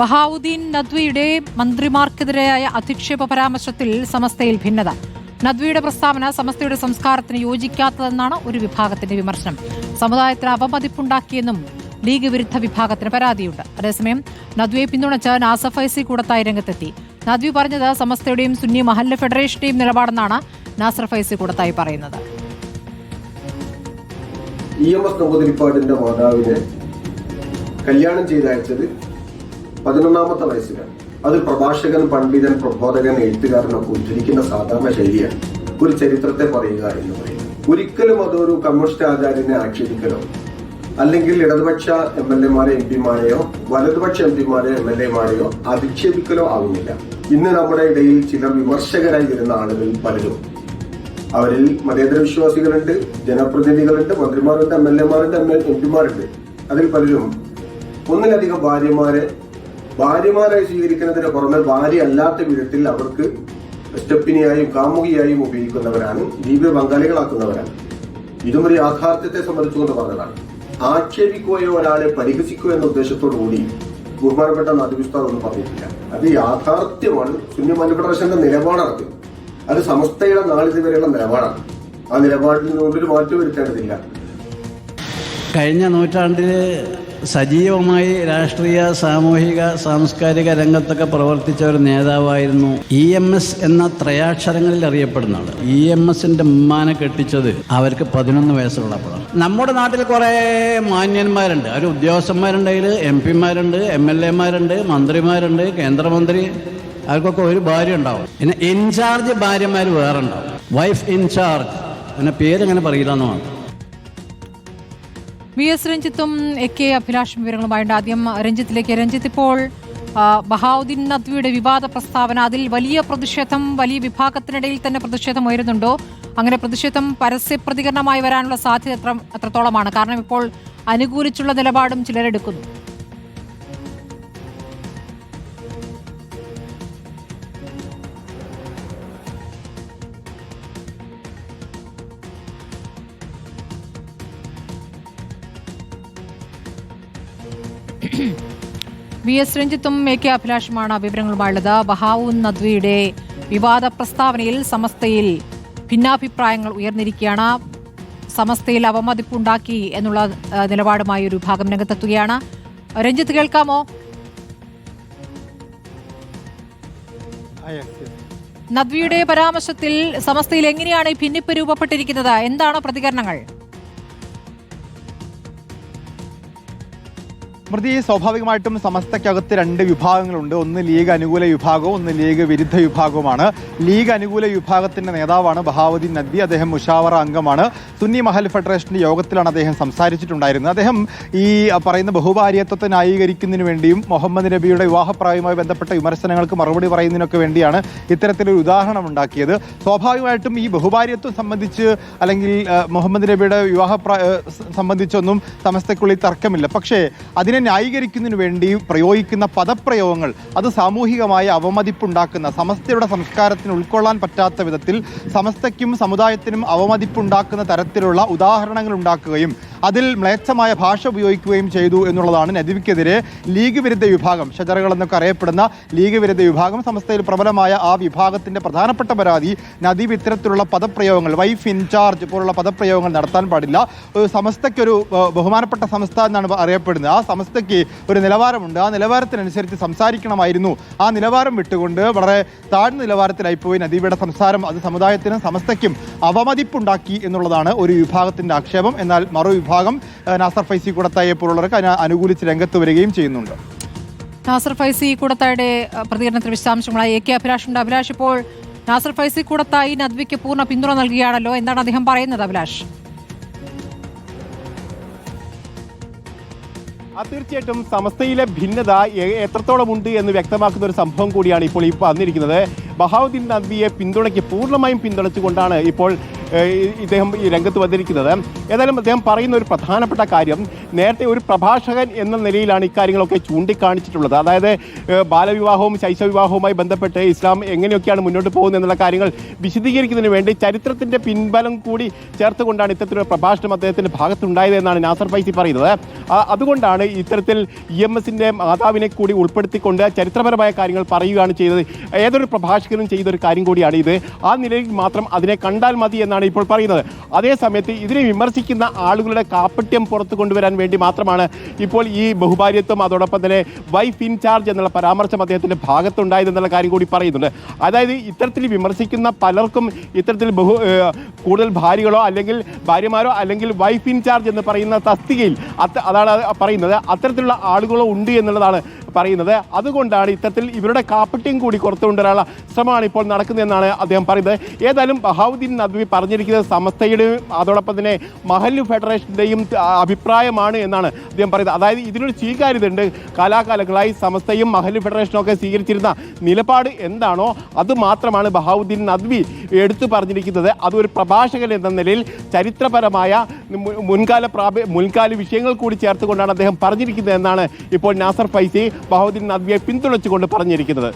ബഹാവുദ്ദീൻ നദ്വിയുടെ മന്ത്രിമാർക്കെതിരായ അധിക്ഷേപ പരാമർശത്തിൽ സമസ്തയിൽ ഭിന്നത. നദ്വിയുടെ പ്രസ്താവന സമസ്തയുടെ സംസ്കാരത്തിന് യോജിക്കാത്തതെന്നാണ് ഒരു വിഭാഗത്തിന്റെ വിമർശനം. സമുദായത്തിന് അപമതിപ്പുണ്ടാക്കിയെന്നും ലീഗ് വിരുദ്ധ വിഭാഗത്തിന് പരാതിയുണ്ട്. അതേസമയം നദ്വിയെ പിന്തുണച്ച് നാസഫ് ഐസി കൂടത്തായി രംഗത്തെത്തി. നദ്വി പറഞ്ഞത് സമസ്തയുടെയും സുന്നി മഹല്ല ഫെഡറേഷന്റെയും നിലപാടെന്നാണ് നാസർ ഫൈസി കൂടത്തായി പറയുന്നത്. ഇ എം എസ് നമ്പൂതിരിപ്പാടിന്റെ മാതാവിനെ കല്യാണം ചെയ്തയച്ചത് പതിനൊന്നാമത്തെ വയസ്സിലാണ് അത് പ്രഭാഷകൻ പണ്ഡിതൻ പ്രബോധകൻ എഴുത്തുകാരനൊക്കെ ഉദ്ധരിക്കുന്ന സാധാരണ ശൈലിയാണ്. ഒരു ചരിത്രത്തെ പറയുക എന്ന് പറയുന്നത്. ഒരിക്കലും അതൊരു കമ്മ്യൂണിസ്റ്റ് ആചാര്യനെ ആക്ഷേപിക്കലോ അല്ലെങ്കിൽ ഇടതുപക്ഷ എം എൽ എമാരെ എം പിമാരെയോ വലതുപക്ഷ എം പിമാരെ എം എൽ എമാരെയോ അധിക്ഷേപിക്കലോ ആവുന്നില്ല. ഇന്ന് നമ്മുടെ ഇടയിൽ ചില വിമർശകരായി വരുന്ന ആളുകൾ പലരും. അവരിൽ മതേതര വിശ്വാസികളുണ്ട് ജനപ്രതിനിധികളുണ്ട് മന്ത്രിമാരുണ്ട് എം എൽ എമാരുണ്ട് എം എൽ എം പിമാരുണ്ട്. അതിൽ പലരും ഒന്നിലധികം ഭാര്യമാരെ ഭാര്യമാരായി സ്വീകരിക്കുന്നതിന് പുറമെ ഭാര്യ അല്ലാത്ത വിധത്തിൽ അവർക്ക് സ്റ്റെപ്പിനെയായും കാമുകിയായും ഉപയോഗിക്കുന്നവരാണ് ജീവിത പങ്കാളികളാക്കുന്നവരാണ്. ഇതും ഒരു യാഥാർത്ഥ്യത്തെ സംബന്ധിച്ചുകൊണ്ട് പറഞ്ഞതാണ്. ആക്ഷേപിക്കുകയോ ഒരാളെ പരിഹസിക്കുകയോ എന്ന ഉദ്ദേശത്തോടു കൂടി ബഹുമാനപ്പെട്ട നദിവിസ്താർ ഒന്നും പറഞ്ഞിട്ടില്ല. അത് യാഥാർത്ഥ്യമാണ്. സുന്നി മനുഫെഡറേഷന്റെ നിലപാടാണ് അത് സമസ്തയുടെ നാളിതുവരെയുള്ള നിലപാടാണ്. ആ നിലപാടിൽ നിന്നുകൊണ്ടൊരു മാറ്റം വരുത്തേണ്ടതില്ല. കഴിഞ്ഞ നൂറ്റാണ്ടിൽ സജീവമായി രാഷ്ട്രീയ സാമൂഹിക സാംസ്കാരിക രംഗത്തൊക്കെ പ്രവർത്തിച്ച ഒരു നേതാവായിരുന്നു ഇ എം എസ് എന്ന ത്രയാക്ഷരങ്ങളിൽ അറിയപ്പെടുന്ന ആൾ ഇ എം എസിന്റെ ഉമ്മാനെ കെട്ടിച്ചത് അവർക്ക് പതിനൊന്ന് വയസ്സുള്ളപ്പോഴാണ്. നമ്മുടെ നാട്ടിൽ കുറേ മാന്യന്മാരുണ്ട്. അവർ ഉദ്യോഗസ്ഥന്മാരുണ്ടെങ്കിൽ എം പിമാരുണ്ട് എം എൽ എമാരുണ്ട് മന്ത്രിമാരുണ്ട് കേന്ദ്രമന്ത്രി. അവർക്കൊക്കെ ഒരു ഭാര്യ ഉണ്ടാവും. പിന്നെ ഇൻചാർജ് ഭാര്യമാർ വേറെ ഉണ്ടാവും. Wife incharge. പിന്നെ പേരങ്ങനെ പറയില്ല എന്ന് മാത്രം. വി എസ് രഞ്ജിത്തും എ കെ അഭിലാഷും വിവരങ്ങളുമായുണ്ട്. ആദ്യം രഞ്ജിത്തിലേക്ക്. രഞ്ജിത്ത് ഇപ്പോൾ ബഹാവുദ്ദീൻ നദ്വിയുടെ വിവാദ പ്രസ്താവന അതിൽ വലിയ പ്രതിഷേധം വലിയ വിഭാഗത്തിനിടയിൽ തന്നെ പ്രതിഷേധം ഉയരുന്നുണ്ടോ? അങ്ങനെ പ്രതിഷേധം പരസ്യ പ്രതികരണമായി വരാനുള്ള സാധ്യത എത്ര എത്രത്തോളമാണ്? കാരണം ഇപ്പോൾ അനുകൂലിച്ചുള്ള നിലപാടും ചിലരെടുക്കുന്നു. വി എസ് രഞ്ജിത്തും എ കെ അഭിലാഷുമാണ് വിവരങ്ങളുമായുള്ളത്. ബഹാവു നദ്വിയുടെ വിവാദ പ്രസ്താവനയിൽ സമസ്തയിൽ ഭിന്നാഭിപ്രായങ്ങൾ ഉയർന്നിരിക്കുകയാണ്. സമസ്തയിൽ അവമതിപ്പുണ്ടാക്കി എന്നുള്ള നിലപാടുമായി ഒരു ഭാഗം രംഗത്തെത്തുകയാണ്. രഞ്ജിത്ത് കേൾക്കാമോ? നദ്വിയുടെ പരാമർശത്തിൽ സമസ്തയിൽ എങ്ങനെയാണ് ഈ ഭിന്നിപ്പ് രൂപപ്പെട്ടിരിക്കുന്നത്? എന്താണ് പ്രതികരണങ്ങൾ? സ്മൃതി സ്വാഭാവികമായിട്ടും സമസ്തയ്ക്കകത്ത് രണ്ട് വിഭാഗങ്ങളുണ്ട്. ഒന്ന് ലീഗ് അനുകൂല വിഭാഗവും ഒന്ന് ലീഗ് വിരുദ്ധ വിഭാഗവുമാണ്. ലീഗ് അനുകൂല വിഭാഗത്തിന്റെ നേതാവാണ് ബഹാവുദ്ദീൻ നദ്വി. അദ്ദേഹം മുഷാവറ അംഗമാണ്. സുന്നി മഹൽ ഫെഡറേഷന്റെ യോഗത്തിലാണ് അദ്ദേഹം സംസാരിച്ചിട്ടുണ്ടായിരുന്നത്. അദ്ദേഹം ഈ പറയുന്ന ബഹുഭാര്യത്വത്തെ ന്യായീകരിക്കുന്നതിന് വേണ്ടിയും മുഹമ്മദ് നബിയുടെ വിവാഹപ്രായവുമായി ബന്ധപ്പെട്ട വിമർശനങ്ങൾക്ക് മറുപടി പറയുന്നതിനൊക്കെ വേണ്ടിയാണ് ഇത്തരത്തിലൊരു ഉദാഹരണം ഉണ്ടാക്കിയത്. സ്വാഭാവികമായിട്ടും ഈ ബഹുഭാര്യത്വം സംബന്ധിച്ച് അല്ലെങ്കിൽ മുഹമ്മദ് നബിയുടെ വിവാഹപ്രായ സംബന്ധിച്ചൊന്നും സമസ്തയ്ക്കുള്ളിൽ തർക്കമില്ല. പക്ഷേ അതിനെ ന്യായീകരിക്കുന്നതിന് വേണ്ടി പ്രയോഗിക്കുന്ന പദപ്രയോഗങ്ങൾ അത് സാമൂഹികമായ അവമതിപ്പുണ്ടാക്കുന്ന സമസ്തയുടെ സംസ്കാരത്തിന് ഉൾക്കൊള്ളാൻ പറ്റാത്ത വിധത്തിൽ സമസ്തയ്ക്കും സമുദായത്തിനും അവമതിപ്പുണ്ടാക്കുന്ന തരത്തിലുള്ള ഉദാഹരണങ്ങൾ ഉണ്ടാക്കുകയും അതിൽ മ്ലേച്ഛമായ ഭാഷ ഉപയോഗിക്കുകയും ചെയ്തു എന്നുള്ളതാണ് നദിവിക്കെതിരെ ലീഗ് വിരുദ്ധ വിഭാഗം. ഷജറകൾ എന്നൊക്കെ അറിയപ്പെടുന്ന ലീഗ് വിരുദ്ധ വിഭാഗം സംസ്ഥയിൽ പ്രബലമായ ആ വിഭാഗത്തിന്റെ പ്രധാനപ്പെട്ട പരാതി നദീവ് ഇത്തരത്തിലുള്ള പദപ്രയോഗങ്ങൾ വൈഫ് ഇൻചാർജ് പോലുള്ള പദപ്രയോഗങ്ങൾ നടത്താൻ പാടില്ല. ഒരു സംസ്ഥയ്ക്കൊരു ബഹുമാനപ്പെട്ട സംസ്ഥ എന്നാണ് അറിയപ്പെടുന്നത്. ആ സംസ്ഥയ്ക്ക് ഒരു നിലവാരമുണ്ട്. ആ നിലവാരത്തിനനുസരിച്ച് സംസാരിക്കണമായിരുന്നു. ആ നിലവാരം വിട്ടുകൊണ്ട് വളരെ താഴ്ന്ന നിലവാരത്തിലായി പോയി നദീബയുടെ സംസാരം. അത് സമുദായത്തിനും സമസ്തയ്ക്കും അവമതിപ്പുണ്ടാക്കി എന്നുള്ളതാണ് ഒരു വിഭാഗത്തിന്റെ ആക്ഷേപം. എന്നാൽ മറു വിഭാഗം നാസർ ഫൈസി കൂടത്തായെ പോലുള്ളവർക്ക് അതിനെ അനുകൂലിച്ച് രംഗത്ത് വരികയും ചെയ്യുന്നുണ്ട്. നാസർ ഫൈസി കൂടത്തായുടെ പ്രതികരണത്തിന് വിശദാംശങ്ങളായി എ കെ അഭിലാഷുണ്ട് അഭിലാഷ് ഇപ്പോൾ നാസർ ഫൈസി കൂടത്തായി നദ്വിക്ക് പൂർണ പിന്തുണ നൽകുകയാണല്ലോ എന്താണ് അദ്ദേഹം പറയുന്നത് അഭിലാഷ്. തീർച്ചയായിട്ടും സമസ്തയിലെ ഭിന്നത എത്രത്തോളം ഉണ്ട് എന്ന് വ്യക്തമാക്കുന്ന ഒരു സംഭവം കൂടിയാണ് ഇപ്പോൾ ഈ വന്നിരിക്കുന്നത്. ബഹാവുദ്ദീൻ നദ്വിയെ പിന്തുണയ്ക്ക് പൂർണമായും പിന്തുണച്ചുകൊണ്ടാണ് ഇപ്പോൾ ഇദ്ദേഹം ഈ രംഗത്ത് വന്നിരിക്കുന്നത്. ഏതായാലും അദ്ദേഹം പറയുന്ന ഒരു പ്രധാനപ്പെട്ട കാര്യം നേരത്തെ ഒരു പ്രഭാഷകൻ എന്ന നിലയിലാണ് ഇക്കാര്യങ്ങളൊക്കെ ചൂണ്ടിക്കാണിച്ചിട്ടുള്ളത്. അതായത് ബാലവിവാഹവും ശൈശവിവാഹവുമായി ബന്ധപ്പെട്ട് ഇസ്ലാം എങ്ങനെയൊക്കെയാണ് മുന്നോട്ട് പോകുന്നത് എന്നുള്ള കാര്യങ്ങൾ വിശദീകരിക്കുന്നതിന് വേണ്ടി ചരിത്രത്തിന്റെ പിൻബലം കൂടി ചേർത്തുകൊണ്ടാണ് ഇത്തരത്തിലൊരു പ്രഭാഷണം അദ്ദേഹത്തിന്റെ ഭാഗത്തുണ്ടായത് എന്നാണ് നാസർ ഫൈസി പറയുന്നത്. അതുകൊണ്ടാണ് ഇത്തരത്തിൽ ഇ എം എസിന്റെ മാതാവിനെ കൂടി ഉൾപ്പെടുത്തിക്കൊണ്ട് ചരിത്രപരമായ കാര്യങ്ങൾ പറയുകയാണ് ചെയ്തത്. ഏതൊരു പ്രഭാഷകനും ചെയ്തൊരു കാര്യം കൂടിയാണ് ഇത്. ആ നിലയിൽ മാത്രം അതിനെ കണ്ടാൽ മതി എന്നാണ് ഇപ്പോൾ പറയുന്നത്. അതേസമയത്ത് ഇതിനെ വിമർശിക്കുന്ന ആളുകളുടെ കാപ്പട്യം പുറത്തു കൊണ്ടുവരാൻ വേണ്ടി മാത്രമാണ് ഇപ്പോൾ ഈ ബഹുഭാര്യത്വം അതോടൊപ്പം തന്നെ വൈഫ് ഇൻ ചാർജ് എന്നുള്ള പരാമർശം അദ്ദേഹത്തിന്റെ ഭാഗത്തുണ്ടായതെന്നുള്ള കാര്യം കൂടി പറയുന്നുണ്ട്. അതായത് ഇത്തരത്തിൽ വിമർശിക്കുന്ന പലർക്കും ഇത്തരത്തിൽ ബഹു കൂടുതൽ ഭാര്യകളോ അല്ലെങ്കിൽ ഭാര്യമാരോ അല്ലെങ്കിൽ വൈഫ് ഇൻ ചാർജ് എന്ന് പറയുന്ന തസ്തികയിൽ അത് അതാണ് പറയുന്നത്. അത്തരത്തിലുള്ള ആളുകളോ ഉണ്ട് എന്നുള്ളതാണ് പറയുന്നത്. അതുകൊണ്ടാണ് ഇത്തരത്തിൽ ഇവരുടെ കാപ്പട്യം കൂടി പുറത്തു കൊണ്ടുവരാനുള്ള ശ്രമമാണ് ഇപ്പോൾ നടക്കുന്നതെന്നാണ് അദ്ദേഹം പറയുന്നത്. ഏതായാലും ബഹാവുദ്ദീൻ നദ്വി പറഞ്ഞിരിക്കുന്നത് സമസ്തയുടെയും അതോടൊപ്പം തന്നെ മഹല്ലു ഫെഡറേഷന്റെയും അഭിപ്രായമാണ് എന്നാണ് അദ്ദേഹം പറയുന്നത്. അതായത് ഇതിനൊരു സ്വീകാര്യതയുണ്ട്. കാലാകാലങ്ങളായി സമസ്തയും മഹല്ലു ഫെഡറേഷനും ഒക്കെ സ്വീകരിച്ചിരുന്ന നിലപാട് എന്താണോ അത് മാത്രമാണ് ബഹാവുദ്ദീൻ നദ്വി എടുത്തു പറഞ്ഞിരിക്കുന്നത്. അതൊരു പ്രഭാഷകൻ എന്ന നിലയിൽ ചരിത്രപരമായ മുൻകാല പ്രാപ മുൻകാല വിഷയങ്ങൾ കൂടി ചേർത്തുകൊണ്ടാണ് അദ്ദേഹം പറഞ്ഞിരിക്കുന്നത് എന്നാണ് ഇപ്പോൾ നാസർ ഫൈസി ബഹാവുദ്ദീൻ നദ്വിയെ പിന്തുണച്ചുകൊണ്ട് പറഞ്ഞിരിക്കുന്നത്.